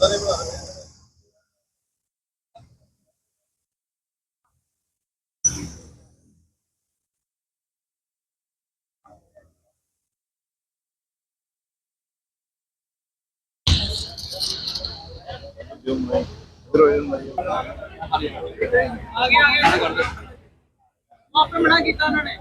Gracias. ਆਗੇ ਆਗੇ ਉੱਥੇ ਕਰ ਦਿਓ ਆਪੇ ਮਨਾ ਕੀਤਾ ਉਹਨਾਂ ਨੇ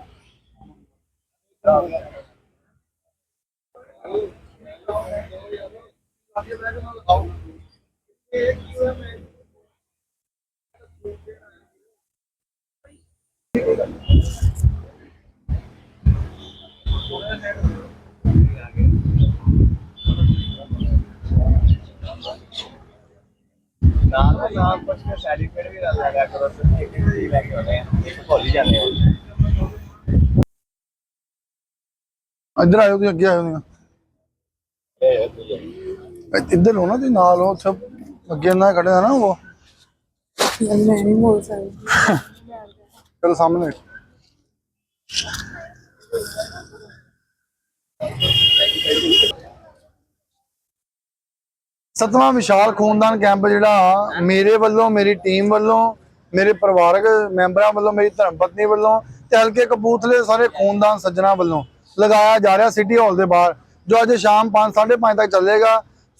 ਨਾਲ ਦੇ ਨਾਲ ਕੁਝ ਕੇ ਸਰਟੀਫਿਕੇਟ ਵੀ ਰੱਖ ਲਿਆ ਕਰੋ ਤੁਸੀਂ ਇੱਕ ਹੀ ਲੈ ਕੇ ਆਉਂਦੇ ਆ ਇੱਕ ਭੁੱਲ ਹੀ ਜਾਂਦੇ ਹੋ। ਇੱਧਰ ਆਇਓ ਤੁਸੀਂ ਅੱਗੇ ਆਇਓ ਨਹੀਂ ਇੱਧਰ ਹੋ ਨਾ ਤੁਸੀਂ ਨਾਲ ਹੋ ਉੱਥੇ ਅੱਗੇ ਨਾ ਖੜੇ ਆ ਨਾ ਉਹ। ਮੈਂ ਨਹੀਂ ਬੋਲ ਸਕਦੀ। ਚਲ ਸਾਹਮਣੇ। ਸਤਵਾਂ ਵਿਸ਼ਾਲ ਖੂਨਦਾਨ ਕੈਂਪ ਜਿਹੜਾ ਮੇਰੇ ਵੱਲੋਂ ਮੇਰੀ ਟੀਮ ਵੱਲੋਂ ਮੇਰੇ ਪਰਿਵਾਰਕ ਮੈਂਬਰਾਂ ਵੱਲੋਂ ਮੇਰੀ ਧਰਮ ਪਤਨੀ ਵੱਲੋਂ ਤੇ ਹਲਕੇ ਕਪੂਰਥਲੇ ਸਾਰੇ ਖੂਨਦਾਨ ਸੱਜਣਾ ਵੱਲੋਂ ਲਗਾਇਆ ਜਾ ਰਿਹਾ ਸਿਟੀ ਹਾਲ ਦੇ ਬਾਹਰ ਜੋ ਅੱਜ ਸ਼ਾਮ 5 5:30 ਤੱਕ ਚੱਲੇਗਾ।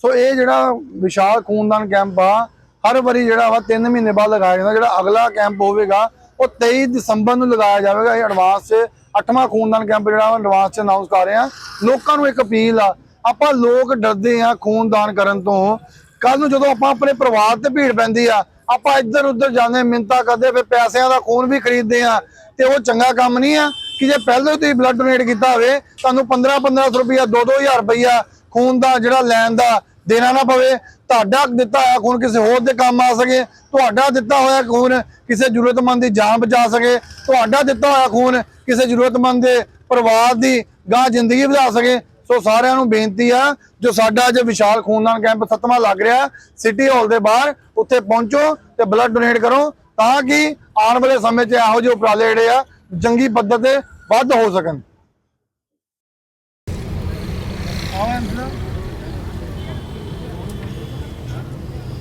ਸੋ ਇਹ ਜਿਹੜਾ ਵਿਸ਼ਾਲ ਖੂਨਦਾਨ ਕੈਂਪ ਆ ਹਰ ਵਾਰੀ ਜਿਹੜਾ ਵਾ 3 ਮਹੀਨੇ ਬਾਅਦ ਲਗਾਇਆ ਜਾਂਦਾ ਜਿਹੜਾ ਅਗਲਾ ਕੈਂਪ ਹੋਵੇਗਾ ਉਹ 23 ਦਸੰਬਰ ਨੂੰ ਲਗਾਇਆ ਜਾਵੇਗਾ। ਇਹ ਐਡਵਾਂਸ 'ਚ ਅੱਠਵਾਂ ਖੂਨਦਾਨ ਕੈਂਪ ਜਿਹੜਾ ਐਡਵਾਂਸ 'ਚ ਅਨਾਉਂਸ ਕਰ ਰਹੇ ਆ। ਲੋਕਾਂ ਨੂੰ ਇੱਕ ਅਪੀਲ ਆ ਆਪਾਂ ਲੋਕ ਡਰਦੇ ਆ ਖੂਨਦਾਨ ਕਰਨ ਤੋਂ। ਕੱਲ ਨੂੰ ਜਦੋਂ ਆਪਾਂ ਆਪਣੇ ਪਰਿਵਾਰ ਤੇ ਭੀੜ ਪੈਂਦੀ ਆ, ਆਪਾਂ ਇੱਧਰ ਉੱਧਰ ਜਾਂਦੇ, ਮਿੰਤਾ ਕਰਦੇ ਫਿਰ ਪੈਸਿਆਂ ਦਾ ਖੂਨ ਵੀ ਖਰੀਦਦੇ ਆ। ਤੇ ਉਹ ਚੰਗਾ ਕੰਮ ਨਹੀਂ ਆ ਕਿ ਜੇ ਪਹਿਲਾਂ ਤੁਸੀਂ ਬਲੱਡ ਡੋਨੇਟ ਕੀਤਾ ਹੋਵੇ, ਤੁਹਾਨੂੰ 15 1500 ਰੁਪਇਆ 2 2000 ਰੁਪਇਆ ਖੂਨ ਦਾ ਜਿਹੜਾ ਲੈਣ ਦਾ ਦੇਣਾ ਨਾ ਪਵੇ। ਤੁਹਾਡਾ ਦਿੱਤਾ ਹੋਇਆ ਖੂਨ ਕਿਸੇ ਹੋਰ ਦੇ ਕੰਮ ਆ ਸਕੇ। ਤੁਹਾਡਾ ਦਿੱਤਾ ਹੋਇਆ ਖੂਨ ਕਿਸੇ ਜ਼ਰੂਰਤਮੰਦ ਦੀ ਜਾਨ ਬਚਾ ਸਕੇ। ਤੁਹਾਡਾ ਦਿੱਤਾ ਹੋਇਆ ਖੂਨ ਕਿਸੇ ਜ਼ਰੂਰਤਮੰਦ ਦੇ ਪਰਿਵਾਰ ਦੀ ਗਾਂ ਜ਼ਿੰਦਗੀ ਵਧਾ ਸਕੇ। ਸੋ ਸਾਰਿਆਂ ਨੂੰ ਬੇਨਤੀ ਆ, ਜੋ ਸਾਡਾ ਅੱਜ ਵਿਸ਼ਾਲ ਖੂਨਦਾਨ ਕੈਂਪ ਸੱਤਵਾਂ ਲੱਗ ਰਿਹਾ, ਸਿਟੀ ਹਾਲ ਦੇ ਬਾਹਰ ਉੱਥੇ ਪਹੁੰਚੋ ਤੇ ਬਲੱਡ ਡੋਨੇਟ ਕਰੋ ਤਾਂ ਕਿ ਆਉਣ ਵਾਲੇ ਸਮੇਂ 'ਚ ਇਹੋ ਜਿਹੇ ਉਪਰਾਲੇ ਜਿਹੜੇ ਆ, ਜੰਗੀ ਪੱਧਰ ਤੇ ਵੱਧ ਹੋ ਸਕਣ।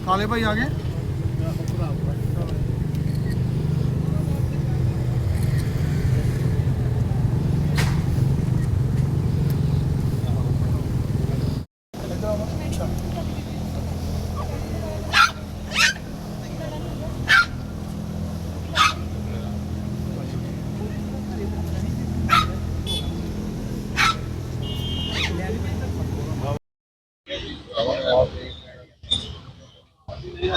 ਕਾਲੇ ਭਾਈ ਆ ਗਏ।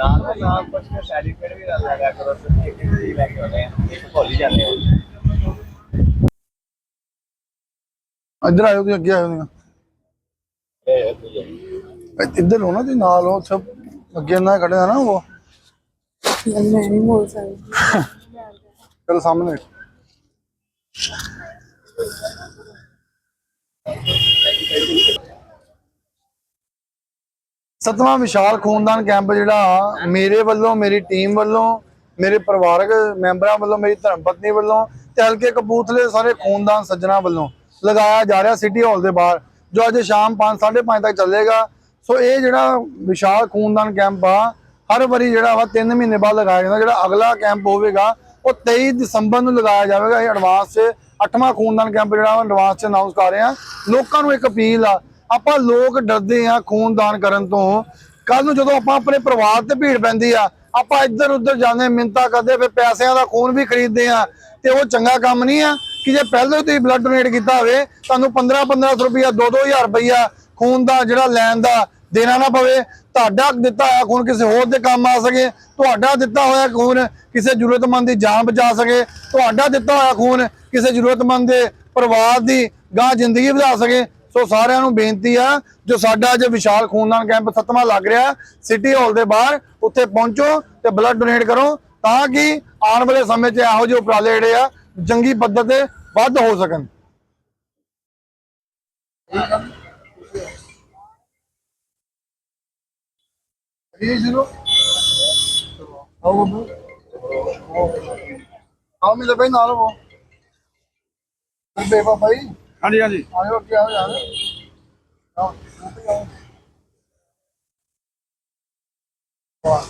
ਨਾਲ ਦੇ ਨਾਲ ਕੁਝ ਕੇ ਸਰਟੀਫਿਕੇਟ ਵੀ ਰੱਖ ਲਿਆ ਕਰੋ ਤੁਸੀਂ ਇੱਕ ਹੀ ਲੈ ਕੇ ਆਉਂਦੇ ਆ ਇੱਕ ਭੁੱਲ ਹੀ ਜਾਂਦੇ ਹੋ। ਇੱਧਰ ਆਇਓ ਤੁਸੀਂ ਅੱਗੇ ਆਇਓ ਨਹੀਂ ਇੱਧਰ ਹੋ ਨਾ ਤੁਸੀਂ ਨਾਲ ਹੋ ਉੱਥੇ ਅੱਗੇ ਨਾ ਖੜੇ ਨਾ ਉਹ। ਮੈਂ ਨਹੀਂ ਬੋਲ ਸਕਦੀ। ਚਲ ਸਾਹਮਣੇ। ਸਤਵਾਂ ਵਿਸ਼ਾਲ ਖੂਨਦਾਨ ਕੈਂਪ ਜਿਹੜਾ ਮੇਰੇ ਵੱਲੋਂ, ਮੇਰੀ ਟੀਮ ਵੱਲੋਂ, ਮੇਰੇ ਪਰਿਵਾਰਕ ਮੈਂਬਰਾਂ ਵੱਲੋਂ, ਮੇਰੀ ਧਰਮ ਪਤਨੀ ਵੱਲੋਂ ਤੇ ਹਲਕੇ ਕਪੂਰਥਲੇ ਸਾਰੇ ਖੂਨਦਾਨ ਸੱਜਣਾ ਵੱਲੋਂ ਲਗਾਇਆ ਜਾ ਰਿਹਾ ਸਿਟੀ ਹਾਲ ਦੇ ਬਾਹਰ, ਜੋ ਅੱਜ ਸ਼ਾਮ 5 5:30 ਤੱਕ ਚੱਲੇਗਾ। ਸੋ ਇਹ ਜਿਹੜਾ ਵਿਸ਼ਾਲ ਖੂਨਦਾਨ ਕੈਂਪ ਆ, ਹਰ ਵਾਰੀ ਜਿਹੜਾ ਵਾ 3 ਮਹੀਨੇ ਬਾਅਦ ਲਗਾਇਆ ਜਾਂਦਾ, ਜਿਹੜਾ ਅਗਲਾ ਕੈਂਪ ਹੋਵੇਗਾ, ਉਹ 23 ਦਸੰਬਰ ਨੂੰ ਲਗਾਇਆ ਜਾਵੇਗਾ। ਇਹ ਐਡਵਾਂਸ 'ਚ ਅੱਠਵਾਂ ਖੂਨਦਾਨ ਕੈਂਪ ਜਿਹੜਾ ਵਾ ਐਡਵਾਂਸ 'ਚ ਅਨਾਉਂਸ ਕਰ ਰਹੇ ਆ। ਲੋਕਾਂ ਨੂੰ ਇੱਕ ਅਪੀਲ ਆ ਆਪਾਂ ਲੋਕ ਡਰਦੇ ਆ ਖੂਨਦਾਨ ਕਰਨ ਤੋਂ। ਕੱਲ ਨੂੰ ਜਦੋਂ ਆਪਾਂ ਆਪਣੇ ਪਰਿਵਾਰ ਤੇ ਭੀੜ ਪੈਂਦੀ ਆ, ਆਪਾਂ ਇੱਧਰ ਉੱਧਰ ਜਾਂਦੇ, ਮਿੰਤਾ ਕਰਦੇ, ਫਿਰ ਪੈਸਿਆਂ ਦਾ ਖੂਨ ਵੀ ਖਰੀਦਦੇ ਆ। ਤੇ ਉਹ ਚੰਗਾ ਕੰਮ ਨਹੀਂ ਆ ਕਿ ਜੇ ਪਹਿਲਾਂ ਤੁਸੀਂ ਬਲੱਡ ਡੋਨੇਟ ਕੀਤਾ ਹੋਵੇ, ਤੁਹਾਨੂੰ 15 1500 ਰੁਪਇਆ 2 2000 ਰੁਪਇਆ ਖੂਨ ਦਾ, ਜਿਹੜਾ ਲੈਣ ਦਾ ਦੇਣਾ ਨਾ ਪਵੇ। ਤੁਹਾਡਾ ਦਿੱਤਾ ਹੋਇਆ ਖੂਨ ਕਿਸੇ ਹੋਰ ਦੇ ਕੰਮ ਆ ਸਕੇ। ਤੁਹਾਡਾ ਦਿੱਤਾ ਹੋਇਆ ਖੂਨ ਕਿਸੇ ਜ਼ਰੂਰਤਮੰਦ ਦੀ ਜਾਨ ਬਚਾ ਸਕੇ। ਤੁਹਾਡਾ ਦਿੱਤਾ ਹੋਇਆ ਖੂਨ ਕਿਸੇ ਜ਼ਰੂਰਤਮੰਦ ਦੇ ਪਰਿਵਾਰ ਦੀ ਗਾਂ ਜ਼ਿੰਦਗੀ ਵਧਾ ਸਕੇ। ਸੋ ਸਾਰਿਆਂ ਨੂੰ ਬੇਨਤੀ ਆ, ਜੋ ਸਾਡਾ ਅੱਜ ਵਿਸ਼ਾਲ ਖੂਨਦਾਨ ਕੈਂਪ ਸੱਤਵਾਂ ਲੱਗ ਰਿਹਾ ਸਿਟੀ ਹਾਲ ਦੇ ਬਾਹਰ ਉੱਥੇ ਪਹੁੰਚੋ ਤੇ ਬਲੱਡ ਡੋਨੇਟ ਕਰੋ ਤਾਂ ਕਿ ਆਉਣ ਵਾਲੇ ਸਮੇਂ 'ਚ ਇਹੋ ਜਿਹੇ ਉਪਰਾਲੇ ਜਿਹੜੇ ਆ, ਜੰਗੀ ਪੱਧਰ ਤੇ ਵੱਧ ਹੋ ਸਕਣ। ਇਹ ਜ਼ੀਰੋ ਆਓ ਬੱਬੂ। ਆਓ, ਮਿਲੇ ਭਾਈ, ਨਾਲ ਉਹ ਬੇਬਾ ਭਾਈ ਹਾਂਜੀ ਹਾਂਜੀ। ਆਇਓ ਅੱਗੇ ਆਓ ਯਾਰ। ਆਓ। ਉੱਥੇ ਆਓ ਵਾਹ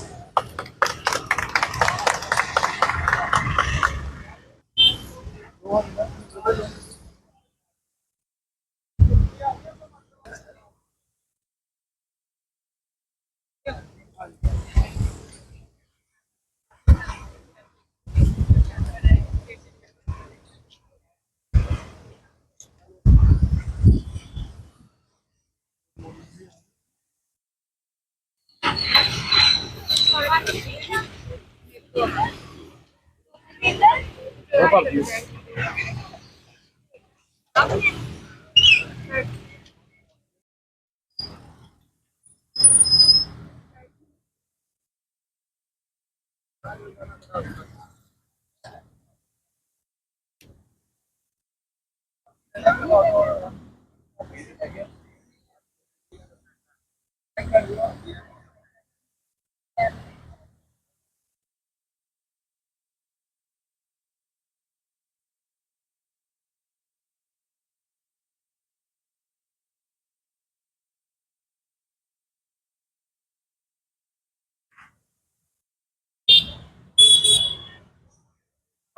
ਉਹ ਭਰ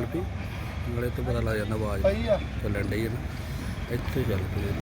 ਪਈ। ਨਾਲੇ ਤੋਂ ਪਤਾ ਲੱਗ ਜਾਂਦਾ ਆਵਾਜ਼। ਚੱਲਣ ਡਈ ਹੈ ਨਾ। ਇੱਥੇ ਚੱਲ ਪਈ।